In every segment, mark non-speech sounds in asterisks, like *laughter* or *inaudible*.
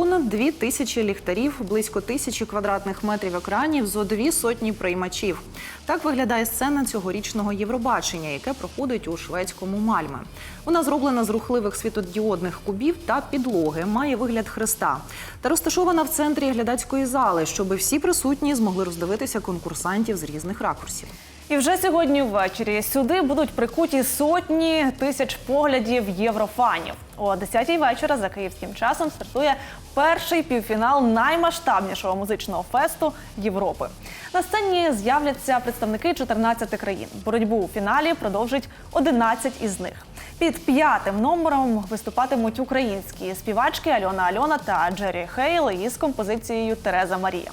Понад дві тисячі ліхтарів, близько тисячі квадратних метрів екранів, зо дві сотні приймачів. Так виглядає сцена цьогорічного Євробачення, яке проходить у шведському Мальме. Вона зроблена з рухливих світодіодних кубів та підлоги, має вигляд хреста та розташована в центрі глядацької зали, щоби всі присутні змогли роздивитися конкурсантів з різних ракурсів. І вже сьогодні ввечері сюди будуть прикуті сотні тисяч поглядів єврофанів. О 10-й вечора за київським часом стартує перший півфінал наймасштабнішого музичного фесту Європи. На сцені з'являться представники 14 країн. Боротьбу у фіналі продовжить 11 із них. Під п'ятим номером виступатимуть українські співачки Альона Альона та Джері Хейл із композицією Тереза Марія.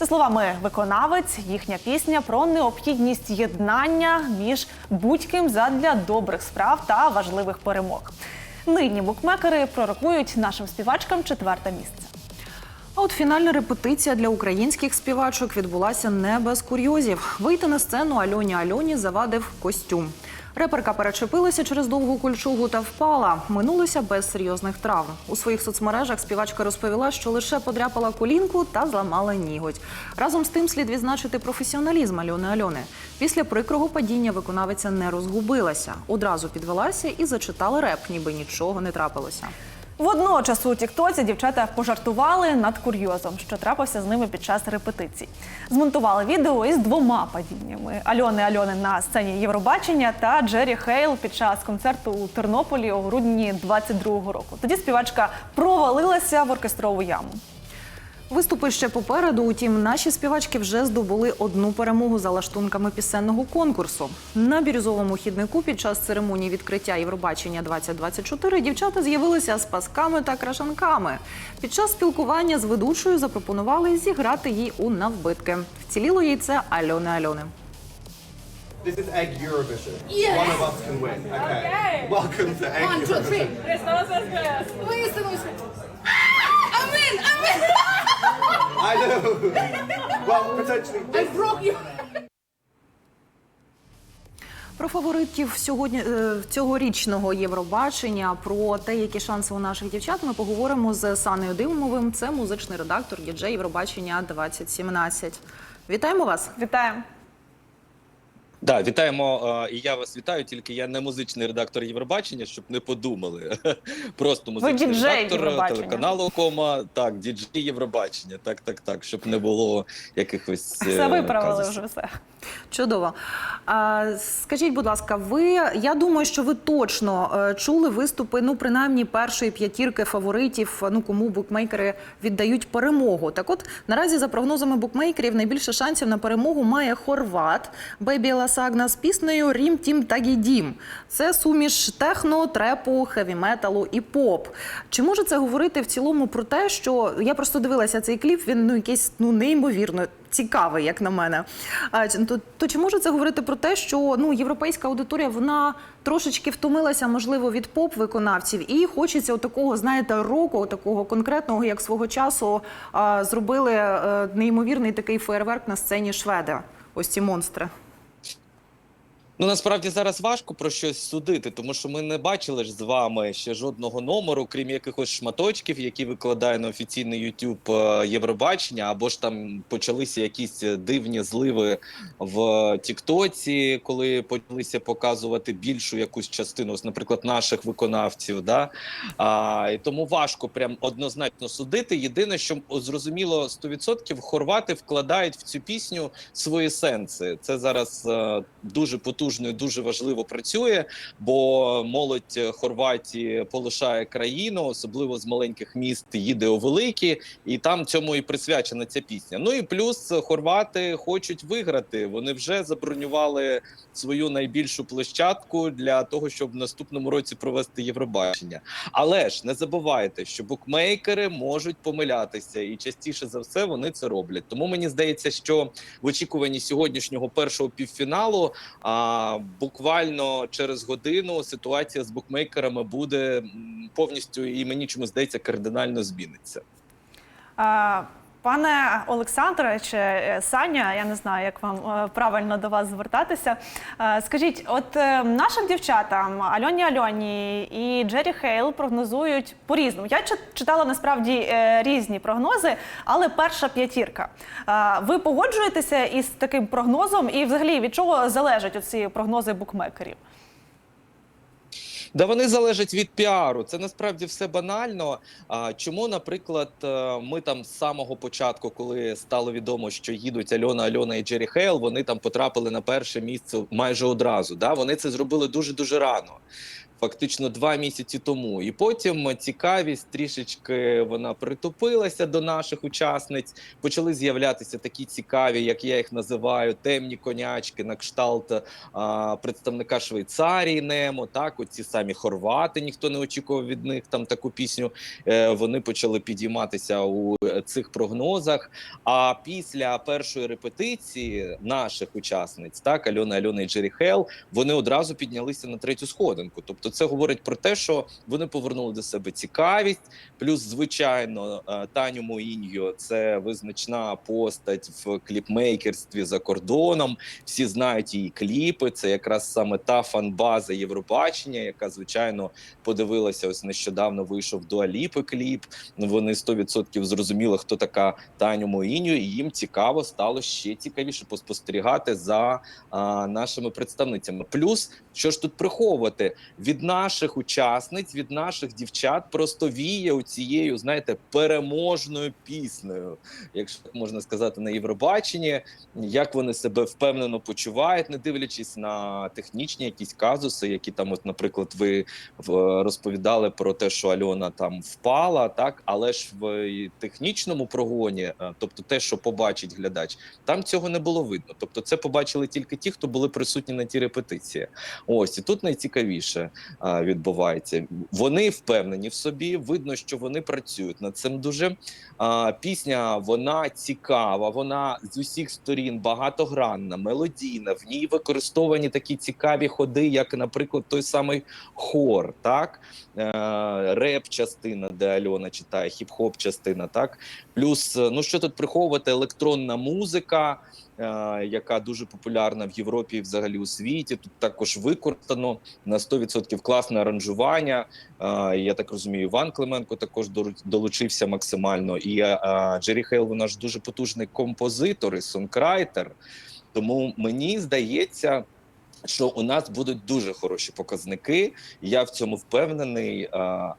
За словами виконавець, їхня пісня про необхідність єднання між будь-ким задля добрих справ та важливих перемог. Нині букмекери пророкують нашим співачкам четверте місце. А от фінальна репетиція для українських співачок відбулася не без курйозів. Вийти на сцену Альоні Альоні завадив костюм. Реперка перечепилася через довгу кульчугу та впала. Минулося без серйозних травм. У своїх соцмережах співачка розповіла, що лише подряпала колінку та зламала ніготь. Разом з тим слід відзначити професіоналізм Альони Альони. Після прикрого падіння виконавиця не розгубилася. Одразу підвелася і зачитала реп, ніби нічого не трапилося. Водночас у Тіктоці дівчата пожартували над курйозом, що трапився з ними під час репетицій. Змонтували відео із двома падіннями: Альони Альони на сцені Євробачення та Джері Хейл під час концерту у Тернополі у грудні 22-го року. Тоді співачка провалилася в оркестрову яму. Виступи ще попереду. Утім, наші співачки вже здобули одну перемогу за лаштунками пісенного конкурсу. На бірюзовому хіднику під час церемонії відкриття Євробачення 2024 дівчата з'явилися з пасками та крашанками. Під час спілкування з ведучою запропонували зіграти їй у навбитки. Вціліло яйце Альони Альони. This is Egg Eurovision. Yes. One of us can win. Okay. Welcome to Egg One, two, three. Eurovision. Listen, listen. I'm well, potentially. I broke you. Про фаворитів сьогодні е, цьогорічного Євробачення, про те, які шанси у наших дівчат, ми поговоримо з Саною Димовим. Це музичний редактор діджей Євробачення 2017. Вітаємо вас! Вітаємо! Да, вітаємо. е, І я вас вітаю. Тільки я не музичний редактор Євробачення, щоб не подумали. *laughs* Просто музичний діджей редактор телеканалу Кома. Так, діджей Євробачення. Так, так, так, щоб не було якихось *laughs* е, Все виправили казусів. вже все. Чудово. А, скажіть, будь ласка, ви я думаю, що ви точно е, чули виступи, ну принаймні першої п'ятірки фаворитів, ну кому букмекери віддають перемогу. Так, от наразі за прогнозами букмекерів найбільше шансів на перемогу має хорват Бебі Ласагна з піснею Рім Тім Тагі Дім. Це суміш техно, трепу, хеві металу і поп. Чи може це говорити в цілому про те, що я просто дивилася цей кліп? Він ну якийсь ну неймовірно цікавий, як на мене. А, чи- то, то чи може це говорити про те, що ну європейська аудиторія вона трошечки втомилася, можливо, від поп-виконавців, і хочеться такого, знаєте, року, такого конкретного, як свого часу а, зробили е, неймовірний такий фейерверк на сцені шведи. Ось ці монстри. Ну насправді зараз важко про щось судити, тому що ми не бачили ж з вами ще жодного номеру, крім якихось шматочків, які викладає на офіційний YouTube е, Євробачення, або ж там почалися якісь дивні зливи в Тіктоці, коли почалися показувати більшу якусь частину, наприклад, наших виконавців. Да? А, і тому важко прям однозначно судити. Єдине, що зрозуміло 100% хорвати вкладають в цю пісню свої сенси. Це зараз е, дуже потужно і дуже важливо працює, бо молодь Хорватії полишає країну, особливо з маленьких міст, їде у великі, і там цьому і присвячена ця пісня. Ну і плюс хорвати хочуть виграти. Вони вже забронювали свою найбільшу площадку для того, щоб в наступному році провести Євробачення. Але ж не забувайте, що букмекери можуть помилятися, і частіше за все вони це роблять. Тому мені здається, що в очікуванні сьогоднішнього першого півфіналу а, буквально через годину ситуація з букмейкерами буде повністю і мені чому здається кардинально зміниться. Пане Олександре чи е, Саня, я не знаю, як вам е, правильно до вас звертатися. Е, Скажіть, от нашим дівчатам Альоні Альоні і Джері Хейл прогнозують по-різному. Я чит- читала насправді різні прогнози, але перша п'ятірка. Ви погоджуєтеся із таким прогнозом, і взагалі від чого залежать оці прогнози букмекерів? Да вони залежать від піару. Це насправді все банально. А чому, наприклад, е, ми там з самого початку, коли стало відомо, що їдуть Альона Альона і Джері Хейл, вони там потрапили на перше місце майже одразу. Да? Вони це зробили дуже дуже рано. Фактично два місяці тому, і потім цікавість трішечки вона притупилася до наших учасниць. Почали з'являтися такі цікаві, як я їх називаю, темні конячки на кшталт а, представника Швейцарії Немо. Так, оці самі хорвати, ніхто не очікував від них там таку пісню. Е, вони почали підійматися у цих прогнозах. А після першої репетиції наших учасниць, так Альона Альона і Джері Хейл, вони одразу піднялися на третю сходинку. Тобто, це говорить про те, що вони повернули до себе цікавість. Плюс, звичайно, е, Таню Моіньо це визначна постать в кліпмейкерстві за кордоном. Всі знають її кліпи. Це якраз саме та фанбаза Євробачення, яка звичайно подивилася. Ось нещодавно вийшов до Аліпи кліп. Вони 100% зрозуміли, хто така Таню Моіньо, і їм цікаво стало ще цікавіше поспостерігати за а, нашими представницями. Плюс, що ж тут приховувати від наших учасниць, від наших дівчат просто віє у цією, знаєте, переможною піснею, якщо так можна сказати, на Євробаченні, як вони себе впевнено почувають, не дивлячись на технічні якісь казуси, які там, от, наприклад, ви розповідали про те, що Альона там впала, так але ж в технічному прогоні, е, тобто те, що побачить глядач, там цього не було видно. Тобто, це побачили тільки ті, хто були присутні на тій репетиції. Ось і тут найцікавіше відбувається. Вони впевнені в собі. Видно, що вони працюють над цим дуже. Пісня вона цікава, вона з усіх сторін багатогранна, мелодійна. В ній використовані такі цікаві ходи, як, наприклад, той самий хор, так е, реп-частина, де Альона читає, хіп-хоп частина, так. Плюс, ну що тут приховувати, електронна музика, яка дуже популярна в Європі і взагалі у світі. Тут також використано на 100% класне аранжування. Е, Я так розумію, Іван Клименко також долучився максимально. І е, Джері Хейл, вона ж дуже потужний композитор і сонкрайтер. Тому мені здається. Що у нас будуть дуже хороші показники, я в цьому впевнений.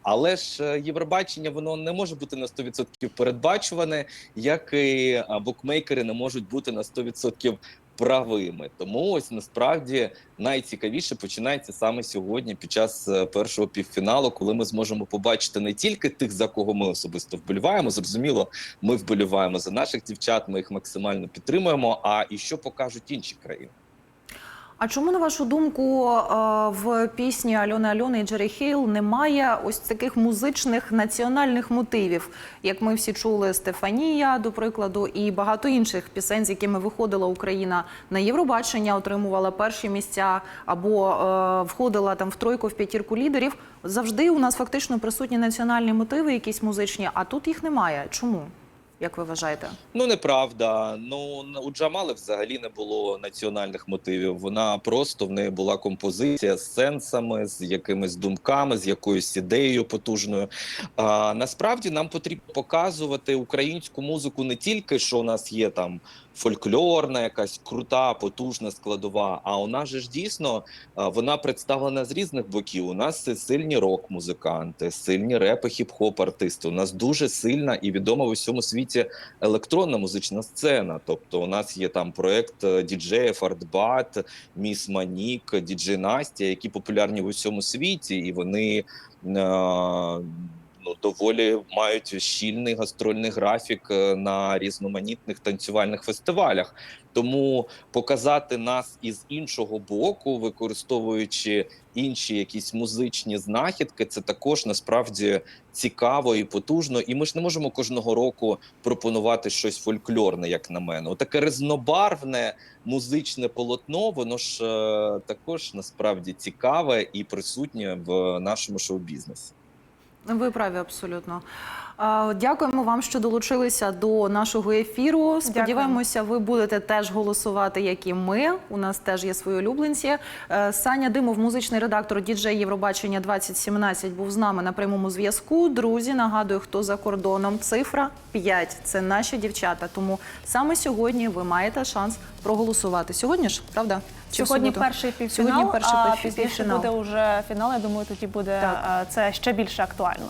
Але ж е, Євробачення воно не може бути на 100% передбачуване, як і а, букмекери не можуть бути на 100% правими. Тому ось насправді найцікавіше починається саме сьогодні, під час е, першого півфіналу, коли ми зможемо побачити не тільки тих, за кого ми особисто вболіваємо. Зрозуміло, ми вболіваємо за наших дівчат, ми їх максимально підтримуємо. А і що покажуть інші країни. А чому, на вашу думку, е, в пісні Альони Альони і Джері Хейл немає ось таких музичних національних мотивів, як ми всі чули Стефанія, до прикладу, і багато інших пісень, з якими виходила Україна на Євробачення, отримувала перші місця або е, входила там в тройку в п'ятірку лідерів. Завжди у нас фактично присутні національні мотиви, якісь музичні, а тут їх немає. Чому? Як ви вважаєте? Ну неправда. Ну у Джамали взагалі не було національних мотивів. Вона просто в неї була композиція з сенсами, з якимись думками, з якоюсь ідеєю потужною. А насправді нам потрібно показувати українську музику не тільки що у нас є там фольклорна, якась крута, потужна складова. А у нас же ж дійсно вона представлена з різних боків. У нас сильні рок-музиканти, сильні репи, хіп-хоп артисти. У нас дуже сильна і відома в усьому світі електронна музична сцена. Тобто, у нас є там проект е, діджеїв Артбат, Міс Манік, діджей Настя, які популярні в усьому світі, і вони. Е, Ну, доволі мають щільний гастрольний графік е, на різноманітних танцювальних фестивалях. Тому показати нас із іншого боку, використовуючи інші якісь музичні знахідки, це також насправді цікаво і потужно. І ми ж не можемо кожного року пропонувати щось фольклорне, як на мене. Отаке різнобарвне музичне полотно, воно ж е, також насправді цікаве і присутнє в нашому шоу-бізнесі. Ви праві абсолютно. Дякуємо вам, що долучилися до нашого ефіру. Сподіваємося, ви будете теж голосувати, як і ми. У нас теж є свої улюбленці. Е, Саня Димов, музичний редактор діджей Євробачення 2017, був з нами на прямому зв'язку. Друзі, нагадую, хто за кордоном. Цифра 5. Це наші дівчата. Тому саме сьогодні ви маєте шанс проголосувати. Сьогодні ж, правда? Чи Сьогодні перший півфінал, Сьогодні перший а пізніше буде вже фінал. Я думаю, тоді буде Так. е, це ще більше актуально.